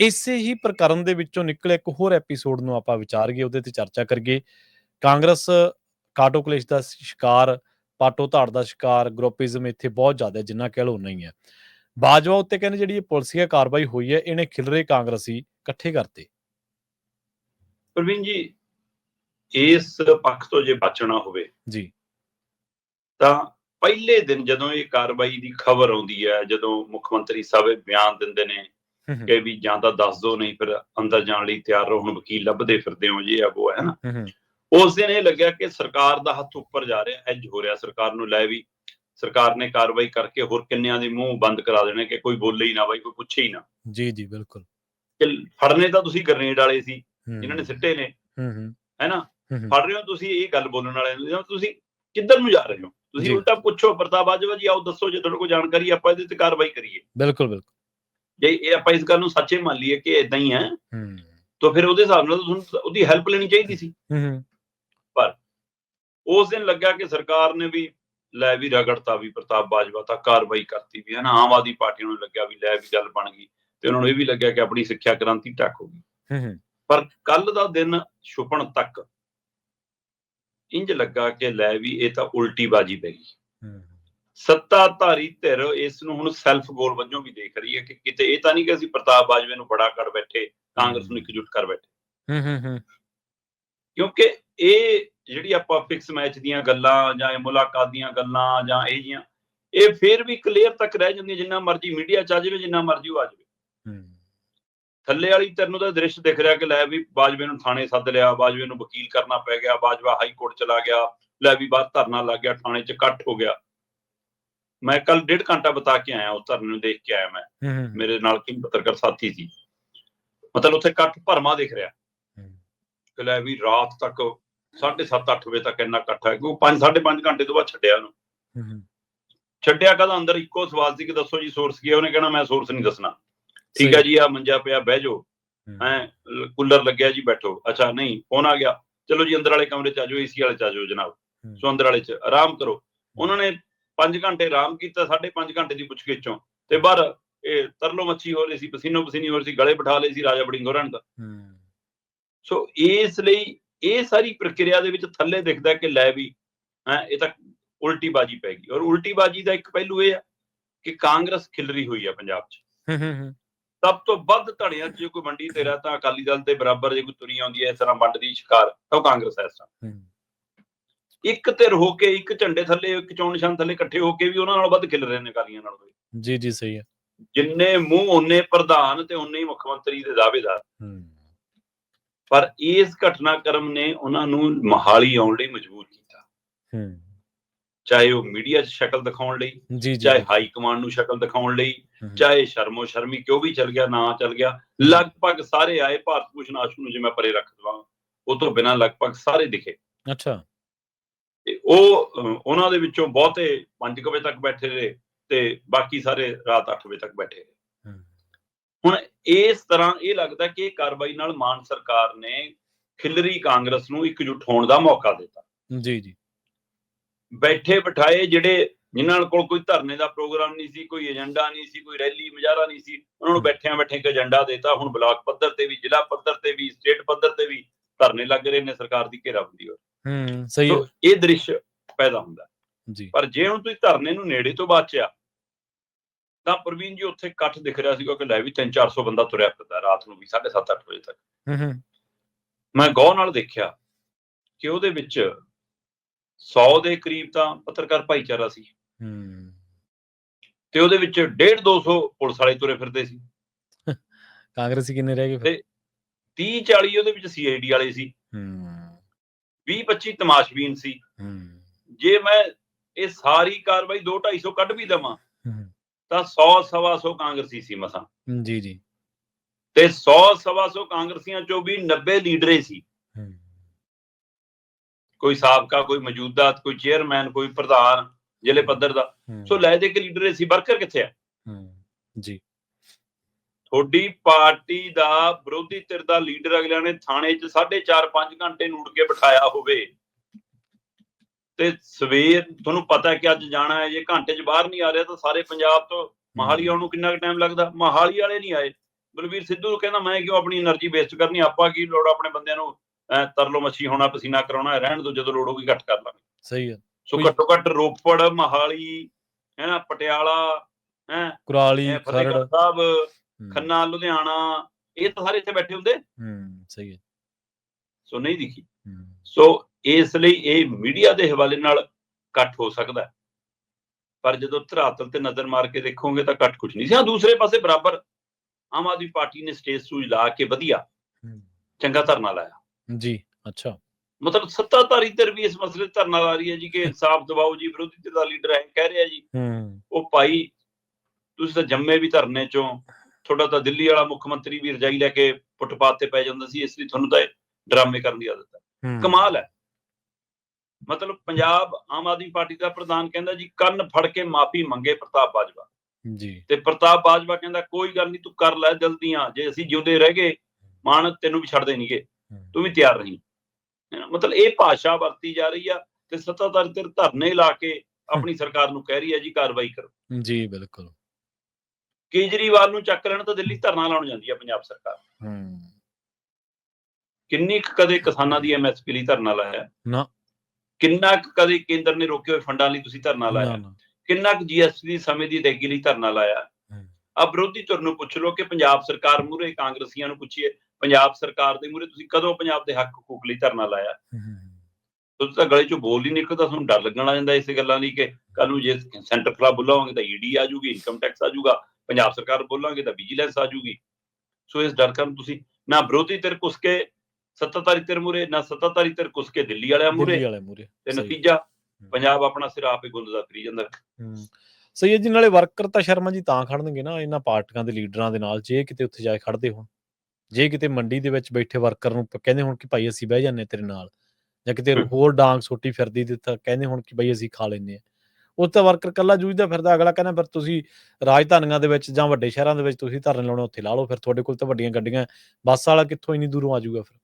ਇਸੇ ਹੀ ਪ੍ਰਕਰਨ ਦੇ ਵਿੱਚੋਂ ਨਿਕਲੇ ਇੱਕ ਹੋਰ ਐਪੀਸੋਡ ਨੂੰ ਆਪਾਂ ਵਿਚਾਰਗੇ ਉਹਦੇ ਤੇ ਚਰਚਾ ਕਰਗੇ ਕਾਂਗਰਸ ਕਾਟੋ ਕਲੇਸ਼ ਦਾ ਸ਼ਿਕਾਰ ਪਾਟੋ ਧਾੜ ਦਾ ਸ਼ਿਕਾਰ ਗਰੁੱਪਿਜ਼ਮ ਇੱਥੇ ਬਹੁਤ ਜ਼ਿਆਦਾ ਜਿੰਨਾ ਕਹਿ ਲਓ ਉਨਾ ਹੀ ਬਾਜਵਾ ਉੱਤੇ ਕਹਿੰਦੇ ਜਿਹੜੀ ਇਹ ਪੁਲਿਸੀਆ ਕਾਰਵਾਈ ਹੋਈ ਹੈ ਇਹਨੇ ਖਿਲਰੇ ਕਾਂਗਰਸੀ ਇਕੱਠੇ ਕਰਤੇ। ਪ੍ਰਵੀਨ ਜੀ ਇਸ ਪੱਖ ਤੋਂ ਜੇ ਬਚਣਾ ਹੋਵੇ ਜੀ। ਤਾਂ ਪਹਿਲੇ ਦਿਨ ਜਦੋਂ ਇਹ ਕਾਰਵਾਈ ਦੀ ਖਬਰ ਆਉਂਦੀ ਹੈ ਜਦੋਂ ਮੁੱਖ ਮੰਤਰੀ ਸਾਹਿਬ ਬਿਆਨ ਦਿੰਦੇ ਨੇ ਕਿ ਵੀ ਜਾਂ ਤਾਂ ਦੱਸ ਦੋ ਨਹੀਂ ਫਿਰ ਅੰਦਰ ਜਾਣ ਲਈ ਤਿਆਰ ਰਹੋ ਹੁਣ ਵਕੀਲ ਲੱਭਦੇ ਫਿਰਦੇ ਹੋ ਜੀ ਆ ਉਹ ਹੈ ਨਾ। ਉਸ ਦਿਨ ਇਹ ਲੱਗਿਆ ਕਿ ਸਰਕਾਰ ਦਾ ਹੱਥ ਉੱਪਰ ਜਾ ਰਿਹਾ ਐਜ ਹੋ ਰਿਹਾ ਸਰਕਾਰ ਨੂੰ ਲੈ ਵੀ ਸਰਕਾਰ ਨੇ ਕਾਰਵਾਈ ਕਰਕੇ ਹੋਰ ਕਿੰਨਿਆਂ ਦੇ ਮੂੰਹ ਬੰਦ ਕਰਾ ਦੇਣੇ ਕਿ ਕੋਈ ਬੋਲੇ ਹੀ ਨਾ ਬਾਈ ਕੋਈ ਪੁੱਛੇ ਹੀ ਨਾ। ਜੀ ਜੀ ਬਿਲਕੁਲ। ਕਿ ਫੜਨੇ ਤਾਂ ਤੁਸੀਂ ਗ੍ਰਨੇਡ ਵਾਲੇ ਸੀ ਜਿਨ੍ਹਾਂ ਨੇ ਸਿੱਟੇ ਨੇ ਹੂੰ ਹੂੰ, ਹੈਨਾ ਫੜ ਰਹੇ ਹੋ ਤੁਸੀਂ ਇਹ ਗੱਲ ਬੋਲਣ ਜਾਂ ਤੁਸੀਂ ਕਿੱਧਰ ਨੂੰ ਜਾ ਰਹੇ ਹੋ? ਤੁਸੀਂ। ਉਲਟਾ ਪੁੱਛੋ ਪ੍ਰਤਾਪ ਬਾਜਵਾ ਜੀ ਆਓ ਦੱਸੋ ਜੇ ਤੁਹਾਡੇ ਕੋਲ ਜਾਣਕਾਰੀ ਆਪਾਂ ਇਹਦੇ ਤੇ ਕਾਰਵਾਈ ਕਰੀਏ। ਬਿਲਕੁਲ ਬਿਲਕੁਲ। ਜੇ ਇਹ ਆਪਾਂ ਇਸ ਗੱਲ ਨੂੰ ਸੱਚੇ ਮੰਨ ਲਈਏ ਕਿ ਇਦਾਂ ਹੀ ਹੈ ਹੂੰ। ਤਾਂ ਫਿਰ ਉਹਦੇ ਹਿਸਾਬ ਨਾਲ ਤੁਹਾਨੂੰ ਉਹਦੀ ਹੈਲਪ ਲੈਣੀ ਚਾਹੀਦੀ ਸੀ। ਹੂੰ ਹੂੰ, ਉਸ ਦਿਨ ਲੱਗਾ ਕਿ ਸਰਕਾਰ ਨੇ ਵੀ ਲੈ ਵੀ ਰਗੜਤਾ ਵੀ ਪ੍ਰਤਾਪ ਬਾਜਵਾ ਤਾਂ ਕਾਰਵਾਈ ਕਰਤੀ ਵੀ ਹੈ ਨਾ ਆਮ ਆਦਮੀ ਪਾਰਟੀ ਨੂੰ ਲੱਗਿਆ ਵੀ ਲੈ ਵੀ ਗੱਲ ਬਣ ਗਈ ਤੇ ਉਹਨਾਂ ਨੂੰ ਇਹ ਵੀ ਲੱਗਿਆ ਕਿ ਆਪਣੀ ਸਿੱਖਿਆ ਕ੍ਰਾਂਤੀ ਟੱਕ ਹੋ ਗਈ। ਹੂੰ ਹੂੰ, ਪਰ ਕੱਲ ਦਾ ਦਿਨ ਛੁਪਣ ਤੱਕ ਇੰਜ ਲੱਗਾ ਕਿ ਲੈ ਵੀ ਇਹ ਤਾਂ ਉਲਟੀ ਬਾਜੀ ਪੈ ਗਈ। ਹੂੰ, ਸੱਤਾਧਾਰੀ ਧਿਰ ਇਸ ਨੂੰ ਹੁਣ ਸੈਲਫ ਗੋਲ ਵਜੋਂ ਵੀ ਦੇਖ ਰਹੀ ਹੈ ਕਿ ਕਿਤੇ ਇਹ ਤਾਂ ਨਹੀਂ ਕਿ ਅਸੀਂ ਪ੍ਰਤਾਪ ਬਾਜਵੇ ਨੂੰ ਬੜਾ ਕਰ ਬੈਠੇ ਕਾਂਗਰਸ ਨੂੰ ਇਕਜੁੱਟ ਕਰ ਬੈਠੇ। ਹੂੰ ਹੂੰ, ਹੂੰ, ਕਿਉਂਕਿ ਇਹ ਜਿਹੜੀ ਆਪਾਂ ਫਿਕਸ ਮੈਚ ਦੀਆਂ ਗੱਲਾਂ ਜਾਂ ਇਹ ਮੁਲਾਕਾਤ ਦੀਆਂ ਗੱਲਾਂ ਜਾਂ ਇਹ ਜੀਆਂ ਇਹ ਫੇਰ ਵੀ ਕਲੀਅਰ ਤੱਕ ਰਹਿ ਜਾਂਦੀਆਂ ਜਿੰਨਾ ਮਰਜ਼ੀ ਮੀਡੀਆ ਚ ਆ ਜਾਵੇ ਜਿੰਨਾ ਮਰਜ਼ੀ ਉਹ ਆ ਜਾਵੇ। ਹੂੰ, ਥੱਲੇ ਵਾਲੀ ਧਿਰ ਨੂੰ ਤਾਂ ਦ੍ਰਿਸ਼ ਦਿਖ ਰਿਹਾ ਕਿ ਲੈ ਵੀ ਬਾਜਵੇ ਨੂੰ ਥਾਣੇ ਸੱਦ ਲਿਆ ਬਾਜਵੇ ਨੂੰ ਵਕੀਲ ਕਰਨਾ ਪੈ ਗਿਆ ਬਾਜਵਾ ਹਾਈ ਕੋਰਟ ਚਲਾ ਗਿਆ ਲੈ ਵੀ ਬਾਹਰ ਧਰਨਾ ਲੱਗ ਗਿਆ ਥਾਣੇ 'ਚ ਇਕੱਠ ਹੋ ਗਿਆ। ਮੈਂ ਕੱਲ ਡੇਢ ਘੰਟਾ ਬਤਾ ਕੇ ਆਇਆ ਉਸ ਧਰਨੇ ਨੂੰ ਦੇਖ ਕੇ ਆਇਆ ਮੈਂ। ਮੇਰੇ ਨਾਲ ਕੀ ਪੱਤਰਕਾਰ ਸਾਥੀ ਸੀ। ਮਤਲਬ ਉੱਥੇ ਇਕੱਠ ਭਰਮਾ ਦਿਖ ਰਿਹਾ। ਕਿ ਲੈ ਵੀ ਰਾਤ ਤੱਕ 7:30 8 ਵਜੇ ਤੱਕ ਇੰਨਾ ਇਕੱਠ ਹੈ। ਕਿ ਉਹ 5 5.5 ਘੰਟੇ ਤੋਂ ਬਾਅਦ ਛੱਡਿਆ ਉਹਨੂੰ। ਛੱਡਿਆ ਕਦਾ ਅੰਦਰ ਇੱਕੋ ਸਵਾਲ ਸੀ ਕਿ ਦੱਸੋ ਜੀ ਸੋਰਸ ਕੀ ਹੈ? ਉਹਨੇ ਕਹਿਣਾ ਮੈਂ ਸੋਰਸ ਨਹੀਂ ਦੱਸਣਾ। ਠੀਕ। ਹੈ ਜੀ ਆ ਮੰਜਾ ਪਿਆ ਬਹਿ ਜਾਓ। ਹੂੰ, ਐ ਕੂਲਰ ਲੱਗਿਆ ਜੀ ਬੈਠੋ। ਅੱਛਾ ਨਹੀਂ ਫੋਨ ਆ ਗਿਆ। ਚਲੋ ਜੀ ਅੰਦਰ ਵਾਲੇ ਕਮਰੇ ਚ ਆ ਜਾਓ ਏਸੀ ਵਾਲੇ ਚ ਆ ਜਾਓ ਜਨਾਬ। ਸੋ ਅੰਦਰ ਵਾਲੇ ਚ ਆਰਾਮ ਕਰੋ। ਉਹਨਾਂ ਨੇ 5 ਘੰਟੇ ਆਰਾਮ ਕੀਤਾ 5.5 ਘੰਟੇ ਦੀ ਪੁੱਛਗਿੱਛ ਤੇ ਬਾਹਰ ਇਹ ਤਰਲੋ ਮੱਛੀ ਹੋ ਰਹੀ ਸੀ ਪਸੀਨੋ ਪਸੀਨੀ ਹੋ ਰਹੀ ਸੀ ਗਲੇ ਬਿਠਾ ਲਏ ਸੀ ਰਾਜਾ ਬੜਿੰਗ ਹੋਰਾਂ ਦਾ। ਹੂੰ, ਸੋ ਇਸ ਲਈ ਇਹ ਸਾਰੀ ਪ੍ਰਕਿਰਿਆ ਦੇ ਵਿੱਚ ਥੱਲੇ ਦਿਖਦਾ ਕਿ ਲੈ ਵੀ ਹੈ ਇਹ ਤਾਂ ਉਲਟੀ ਬਾਜੀ ਪੈ ਗਈ। ਔਰ ਉਲਟੀ ਬਾਜੀ ਦਾ ਇੱਕ ਪਹਿਲੂ ਇਹ ਆ ਕਿ ਕਾਂਗਰਸ ਖਿਲਰੀ ਹੋਈ ਆ ਪੰਜਾਬ 'ਚ। ਹੂੰ ਹੂੰ, ਹੂੰ, ਸਭ ਤੋਂ ਵੱਧ ਧੜਿਆਂ 'ਚ ਜੇ ਕੋਈ ਮੰਡੀ ਤੇ ਰਹਿ ਤਾਂ ਅਕਾਲੀ ਦਲ ਦੇ ਬਰਾਬਰ ਜੇ ਕੋਈ ਤੁਰੀ ਆਉਂਦੀ ਹੈ ਇਸ ਤਰ੍ਹਾਂ ਵੰਡ ਦੀ ਸ਼ਿਕਾਰ ਤਾਂ ਉਹ ਕਾਂਗਰਸ ਹੈ ਇਸ ਤਰ੍ਹਾਂ ਹੂੰ, ਇੱਕ ਧਿਰ ਹੋ ਕੇ ਇੱਕ ਝੰਡੇ ਥੱਲੇ ਇੱਕ ਚੋਣ ਨਿਸ਼ਾਨ ਥੱਲੇ ਇਕੱਠੇ ਹੋ ਕੇ ਵੀ ਉਹਨਾਂ ਨਾਲ ਵੱਧ ਖਿਲ ਰਹੇ ਨੇ ਅਕਾਲੀਆਂ ਨਾਲ ਜੀ ਜੀ ਸਹੀ ਹੈ। ਜਿੰਨੇ ਮੂੰਹ ਉਹਨੇ ਪ੍ਰਧਾਨ ਤੇ ਉਹਨੇ ਹੀ ਮੁੱਖ ਮੰਤਰੀ ਦੇ ਦਾਅਵੇਦਾਰ। ਹੂੰ। ਪਰ ਇਸ ਘਟਨਾਕ੍ਰਮ ਨੇ ਉਹਨਾਂ ਨੂੰ ਮਹਾਲੀ ਆਉਣ ਲਈ ਮਜਬੂਰ ਕੀਤਾ। ਹੂੰ। ਚਾਹੇ ਉਹ ਮੀਡੀਆ 'ਚ ਸ਼ਕਲ ਦਿਖਾਉਣ ਲਈ ਚਾਹੇ ਹਾਈ ਕਮਾਂਡ ਨੂੰ ਸ਼ਕਲ ਦਿਖਾਉਣ ਲਈ ਚਾਹੇ ਸ਼ਰਮੋ ਸ਼ਰਮੀ ਕਿਉਂ ਵੀ ਚਲ ਗਿਆ ਨਾ ਚਲ ਗਿਆ ਲਗਭਗ ਸਾਰੇ ਆਏ ਭਾਰਤ ਭੂਸ਼ਣ ਆਸ਼ੂ ਨੂੰ ਜੇ ਮੈਂ ਪਰੇ ਰੱਖ ਦਵਾਂ ਉਹ ਤੋਂ ਬਿਨਾਂ ਲਗਭਗ ਸਾਰੇ ਦਿਖੇ। ਅੱਛਾ। ਉਹ ਉਹਨਾਂ ਦੇ ਵਿੱਚੋਂ ਬਹੁਤੇ 5 ਵਜੇ ਤੱਕ ਬੈਠੇ ਰਹੇ ਤੇ ਬਾਕੀ ਸਾਰੇ ਰਾਤ 8 ਵਜੇ ਤੱਕ ਬੈਠੇ ਰਹੇ। ਹੁਣ ਇਸ ਤਰ੍ਹਾਂ ਇਹ ਲੱਗਦਾ ਕਿ ਇਹ ਕਾਰਵਾਈ ਨਾਲ ਮਾਨ ਸਰਕਾਰ ਨੇ ਖਿਲਰੀ ਕਾਂਗਰਸ ਨੂੰ ਇਕਜੁੱਟ ਹੋਣ ਦਾ ਮੌਕਾ ਦਿੱਤਾ। ਜੀ ਜੀ। ਬੈਠੇ ਬਿਠਾਏ ਜਿਹੜੇ ਜਿਨ੍ਹਾਂ ਕੋਲ ਕੋਈ ਧਰਨੇ ਦਾ ਪ੍ਰੋਗਰਾਮ ਨਹੀਂ ਸੀ ਕੋਈ ਏਜੰਡਾ ਨਹੀਂ ਸੀ ਕੋਈ ਰੈਲੀ ਮੁਜ਼ਾਹਰਾ ਨਹੀਂ ਸੀ ਉਹਨਾਂ ਨੂੰ ਬੈਠਿਆਂ ਬੈਠੇ ਇੱਕ ਏਜੰਡਾ ਦਿੱਤਾ। ਹੁਣ ਬਲਾਕ ਪੱਧਰ ਤੇ ਵੀ ਜ਼ਿਲ੍ਹਾ ਪੱਧਰ ਤੇ ਵੀ ਸਟੇਟ ਪੱਧਰ ਤੇ ਵੀ ਧਰਨੇ ਲੱਗ ਰਹੇ ਨੇ ਸਰਕਾਰ ਦੀ ਘੇਰਾਬੰਦੀ ਹੋ। ਹੂੰ। ਸਹੀ ਹੈ। ਸੋ ਇਹ ਦ੍ਰਿਸ਼ ਪੈਦਾ ਹੁੰਦਾ। ਜੀ। ਪਰ ਜੇ ਹੁਣ ਤੁਸੀਂ ਧਰਨੇ ਨੂੰ ਨੇੜੇ ਤੋਂ ਬਾਚਿਆ ਤਾਂ ਪ੍ਰਵੀਨ ਜੀ ਉੱਥੇ ਇਕੱਠ ਦਿਖ ਰਿਹਾ ਸੀਗਾ ਕਿ ਲੈ ਵੀ 3-400 ਬੰਦਾ ਤੁਰਿਆ ਫਿਰਦਾ ਰਾਤ ਨੂੰ ਵੀ 7:30 8 ਵਜੇ ਤੱਕ। ਹੂੰ ਹੂੰ। ਮੈਂ ਗੌਰ ਨਾਲ ਦੇਖਿਆ ਕਿ ਉਹਦੇ ਵਿੱਚ 100 ਦੇ ਕਰੀਬ ਤਾਂ ਪੱਤਰਕਾਰ ਭਾਈਚਾਰਾ ਸੀ। ਹੂੰ। ਤੇ ਉਹਦੇ ਵਿੱਚ 1.5 200 ਪੁਲਿਸ ਵਾਲੇ ਤੁਰੇ ਫਿਰਦੇ ਸੀ। ਕਾਂਗਰਸੀ ਕਿੰਨੇ ਰਹਿ ਗਏ ਫਿਰ? 30 40 ਉਹਦੇ ਵਿੱਚ ਸੀਆਈਡੀ ਵਾਲੇ ਸੀ। ਹੂੰ। 20 25 ਤਮਾਸ਼ਬੀਨ ਸੀ। ਜੇ ਮੈਂ ਇਹ ਸਾਰੀ ਕਾਰਵਾਈ 2 250 ਕੱਢ ਵੀ ਦਵਾਂ ਤਾਂ 100 ਸਵਾ 100 ਕਾਂਗਰਸੀ ਸੀ ਮਸਾਂ। ਜੀ ਜੀ। ਤੇ 100 ਸਵਾ 100 ਕਾਂਗਰਸੀਆਂ ਚੋਂ ਵੀ 90 ਲੀਡਰੇ ਸੀ। ਕੋਈ ਸਾਬਕਾ ਕੋਈ ਮੌਜੂਦਾ ਕੋਈ ਚੇਅਰਮੈਨ ਕੋਈ ਪ੍ਰਧਾਨ ਜ਼ਿਲ੍ਹੇ ਪੱਧਰ ਦਾ। ਸੋ ਲੈ ਦੇ ਕੇ ਲੀਡਰੇ ਸੀ ਵਰਕਰ ਕਿੱਥੇ ਆ? ਜੀ। ਤੁਹਾਡੀ ਪਾਰਟੀ ਦਾ ਵਿਰੋਧੀ ਧਿਰ ਦਾ ਲੀਡਰ ਅਗਲਿਆਂ ਨੇ ਥਾਣੇ 'ਚ 4.5-5 ਘੰਟੇ ਨੂੜ ਕੇ ਬਿਠਾਇਆ ਹੋਵੇ। ਤੇ ਸਵੇਰ ਤੁਹਾਨੂੰ ਪਤਾ ਹੈ ਕਿ ਅੱਜ ਜਾਣਾ ਹੈ ਜੇ ਘੰਟੇ 'ਚ ਬਾਹਰ ਨਹੀਂ ਆ ਰਿਹਾ ਤਾਂ ਸਾਰੇ ਪੰਜਾਬ ਤੋਂ ਮਹਾਲੀ ਆਉਣ ਨੂੰ ਕਿੰਨਾ ਕੁ ਟਾਈਮ ਲੱਗਦਾ? ਮਹਾਲੀ ਵਾਲੇ ਨਹੀਂ ਆਏ। ਬਲਵੀਰ ਸਿੱਧੂ ਕਹਿੰਦਾ ਮੈਂ ਕਿਉਂ ਆਪਣੀ એનર્ਜੀ ਵੇਸਟ ਕਰਨੀ? ਆਪਾਂ ਕੀ ਲੋੜ ਆਪਣੇ ਬੰਦਿਆਂ ਨੂੰ ਤਰਲੋ ਮੱਛੀ ਹੋਣਾ ਪਸੀਨਾ ਕਰਾਉਣਾ ਰਹਿਣ ਦੋ ਜਦੋਂ ਲੋੜ ਹੋਗੀ ਘੱਟ ਕਰ ਲਾਂਗੇ। ਸਹੀ ਹੈ ਸੋ ਘੱਟੋ ਘੱਟ ਰੋਪੜ ਮਹਾਲੀ ਹੈ ਨਾ ਪਟਿਆਲਾ ਹੈ ਕੁਰਾਲੀ ਖਰੜ। ਸਾਹਿਬ ਖੰਨਾ ਲੁਧਿਆਣਾ ਇਹ ਤਾਂ ਸਾਰੇ ਇੱਥੇ ਬੈਠੇ ਹੁੰਦੇ। ਹੂੰ ਸਹੀ ਹੈ। ਸੋ ਨਹੀਂ ਦਿਖੀ। ਸੋ ਇਸ ਲਈ ਇਹ ਮੀਡੀਆ ਦੇ ਹਵਾਲੇ ਨਾਲ ਇਕੱਠ ਹੋ ਸਕਦਾ। ਪਰ ਜਦੋਂ ਧਰਾਤਲ ਤੇ ਨਜ਼ਰ ਮਾਰ ਕੇ ਦੇਖੋਗੇ ਤਾਂ ਇਕੱਠ ਕੁਝ ਨਹੀਂ। ਸੀ ਹਾਂ ਦੂਸਰੇ ਪਾਸੇ ਬਰਾਬਰ ਆਮ ਆਦਮੀ ਪਾਰਟੀ ਨੇ ਸਟੇਜ ਸੂਝ ਲਾ ਕੇ ਵਧੀਆ ਚੰਗਾ ਧਰਨਾ ਲਾਇਆ। ਜੀ ਅੱਛਾ। ਮਤਲਬ ਸੱਤਾਧਾਰੀ ਧਿਰ ਵੀ ਇਸ ਮਸਲੇ ਧਰਨਾ ਲਾ ਰਹੀ ਹੈ ਜੀ ਕਿ ਇਨਸਾਫ ਦਿਵਾਓ ਜੀ ਵਿਰੋਧੀ ਧਿਰ ਦਾ ਲੀਡਰ ਹੈ ਕਹਿ ਰਿਹਾ ਜੀ। ਹੂੰ। ਉਹ ਭਾਈ ਤੁਸੀਂ ਤਾਂ ਜੰਮੇ ਵੀ ਧਰਨੇ ਚੋਂ ਤੁਹਾਡਾ ਤਾਂ ਦਿੱਲੀ ਵਾਲਾ ਮੁੱਖ ਮੰਤਰੀ ਵੀ ਰਜਾਈ ਲੈ ਕੇ ਫੁੱਟਪਾਥ ਤੇ ਪੈ ਜਾਂਦਾ ਸੀ ਇਸ ਲਈ ਤੁਹਾਨੂੰ ਤਾਂ ਡਰਾਮੇ ਕਰਨ ਦੀ ਆਦਤ ਹੈ। ਕਮਾਲ ਹੈ। ਮਤਲਬ ਪੰਜਾਬ ਆਮ ਆਦਮੀ ਪਾਰਟੀ ਦਾ ਪ੍ਰਧਾਨ ਕਹਿੰਦਾ ਜੀ ਕੰਨ ਫੜ ਕੇ ਮਾਫੀ ਮੰਗੇ ਪ੍ਰਤਾਪ ਬਾਜਵਾ। ਜੀ। ਤੇ ਪ੍ਰਤਾਪ ਬਾਜਵਾ ਕਹਿੰਦਾ ਕੋਈ ਗੱਲ ਨਹੀਂ ਤੂੰ ਕਰ ਲੈ ਜਲਦੀਆਂ ਜੇ ਅਸੀਂ ਜਿਉਂਦੇ ਰਹਿ ਗਏ ਮਾਨ ਤੈਨੂੰ ਵੀ ਛੱਡਦੇ ਨਹੀਂਗੇ। ਹੂੰ, ਤੂੰ ਵੀ ਤਿਆਰ ਰਹੀਂ? ਮਤਲਬ ਇਹ ਭਾਸ਼ਾ ਵਰਤੀ ਜਾ ਰਹੀ ਆ ਤੇ ਸੱਤਾਧਾਰੀ ਧਿਰ ਧਰਨੇ ਲਾ ਕੇ ਆਪਣੀ ਸਰਕਾਰ ਨੂੰ ਕਹਿ ਰਹੀ ਹੈ ਜੀ ਕਾਰਵਾਈ ਕਰੋ। ਜੀ ਬਿਲਕੁਲ। ਕੇਜਰੀਵਾਲ ਨੂੰ ਚੱਕ ਲੈਣ ਤਾਂ ਦਿੱਲੀ ਧਰਨਾ ਲਾਉਣ ਜਾਂਦੀ ਆ ਪੰਜਾਬ ਸਰਕਾਰ। ਹੂੰ। ਕਿੰਨੀ ਕੁ ਕਦੇ ਕਿਸਾਨਾਂ ਦੀ ਐਮਐਸਪੀ ਲਈ ਧਰਨਾ ਲਾਇਆ? ਨਾ। ਕਿੰਨਾ ਕੁ ਕਦੇ ਕੇਂਦਰ ਨੇ ਰੋਕੇ ਹੋਏ ਫੰਡਾਂ ਲਈ ਤੁਸੀਂ ਧਰਨਾ ਲਾਇਆ? ਕਿੰਨਾ ਕੁ ਜੀਐਸਟੀ ਦੀ ਸਮੇਂ ਦੀ ਅਦਾਇਗੀ ਲਈ ਧਰਨਾ ਲਾਇਆ? ਹੂੰ। ਆ ਵਿਰੋਧੀ ਧਿਰ ਨੂੰ ਪੁੱਛ ਲਓ ਕਿ ਪੰਜਾਬ ਸਰਕਾਰ ਮੂਹਰੇ ਕਾਂਗਰਸੀਆਂ ਨੂੰ ਪੁੱਛੀਏ ਪੰਜਾਬ ਸਰਕਾਰ ਦੇ ਮੂਹਰੇ ਤੁਸੀਂ ਕਦੋਂ ਪੰਜਾਬ ਦੇ ਹੱਕ ਹਕੂਕ ਲਈ ਧਰਨਾ ਲਾਇਆ? ਹੂੰ, ਹੂੰ, ਤੁਸੀਂ ਤਾਂ ਗਲੇ ਚੋਂ ਬੋਲ ਹੀ ਨਿਕਲਦਾ ਤੁਹਾਨੂੰ ਡਰ ਲੱਗਣ ਲੱਗ ਜਾਂਦਾ ਇਸੇ ਗੱਲਾਂ ਲਈ ਕਿ ਕੱਲ ਨੂੰ ਜੇ ਸੈਂਟਰ ਖਿਲਾਫ ਬੁਲਾਵਾਂਗੇ ਤਾਂ ਈਡੀ ਆ ਜਾਊਗੀ ਇਨਕਮ ਟੈਕਸ ਆ ਜਾਊਗਾ। ਪੰਜਾਬ ਸਰਕਾਰ ਬੋਲਾਂਗੇ ਤਾਂ ਵਿਜੀਲੈਂਸ ਆ ਜਾਊਗੀ। ਸੋ ਇਸ ਡਰ ਕਾਰਨ ਤੁਸੀਂ ਨਾ ਵਿਰੋਧੀ ਧਿਰ ਕੁਸ ਕੇ ਸੱਤਾਧਾਰੀ ਧਿਰ ਮੂਹਰੇ ਨਾ ਸੱਤਾਧਾਰੀ ਧਿਰ ਕੁਸ ਕੇ ਦਿੱਲੀ ਵਾਲਿਆਂ ਮੂਰੇ ਤੇ ਨਤੀਜਾ ਪੰਜਾਬ ਆਪਣਾ ਸਿਰ ਆਪੇ ਗੁੰਦਦਾ ਫਿਰੀ ਜਾਂਦਾ। ਸਹੀ ਹੈ ਜੀ ਨਾਲੇ ਵਰਕਰ ਤਾਂ ਸ਼ਰਮਾ ਜੀ ਤਾਂ ਖੜਨਗੇ ਨਾ ਇਹਨਾਂ ਪਾਰਟੀਆਂ ਦੇ ਲੀਡਰਾਂ ਦੇ ਨਾਲ ਜੇ ਕਿਤੇ ਉੱਥੇ ਜਾ ਕੇ ਖੜਦੇ ਹੋਣ। ਜੇ ਕਿਤੇ ਮੰਡੀ ਦੇ ਵਿੱਚ ਬੈਠੇ ਵਰਕਰ ਨੂੰ ਕਹਿੰਦੇ ਹੋਣ ਕਿ ਭਾਈ ਅਸੀਂ ਬਹਿ ਜਾਂਦੇ ਤੇਰੇ ਨਾਲ ਜਾਂ ਕਿਤੇ। ਹੋਰ ਡਾਂਗ ਸੋਟੀ ਫਿਰਦੀ ਤੇ ਤਾਂ ਕਹਿੰਦੇ ਹੋਣ ਕਿ ਭਾਈ ਅਸੀਂ ਖਾ ਲੈਂਦੇ ਆ ਉਹ ਤਾਂ ਵਰਕਰ ਕੱਲਾ ਜੂਝਦਾ ਫਿਰਦਾ, ਅਗਲਾ ਕਹਿੰਦਾ, ਫਿਰ ਤੁਸੀਂ ਰਾਜਧਾਨੀਆਂ ਦੇ ਵਿੱਚ ਜਾਂ ਵੱਡੇ ਸ਼ਹਿਰਾਂ ਦੇ ਵਿੱਚ ਤੁਸੀਂ ਧਰਨੇ ਲਾਉਣੇ, ਉੱਥੇ ਲਾ ਲਓ, ਫਿਰ ਤੁਹਾਡੇ ਕੋਲ ਤਾਂ ਵੱਡੀਆਂ ਗੱਡੀਆਂ ਬੱਸ ਵਾਲਾ ਕਿੱਥੋਂ ਇੰਨੀ ਦੂਰੋਂ ਆ ਜਾਊਗਾ ਫਿਰ?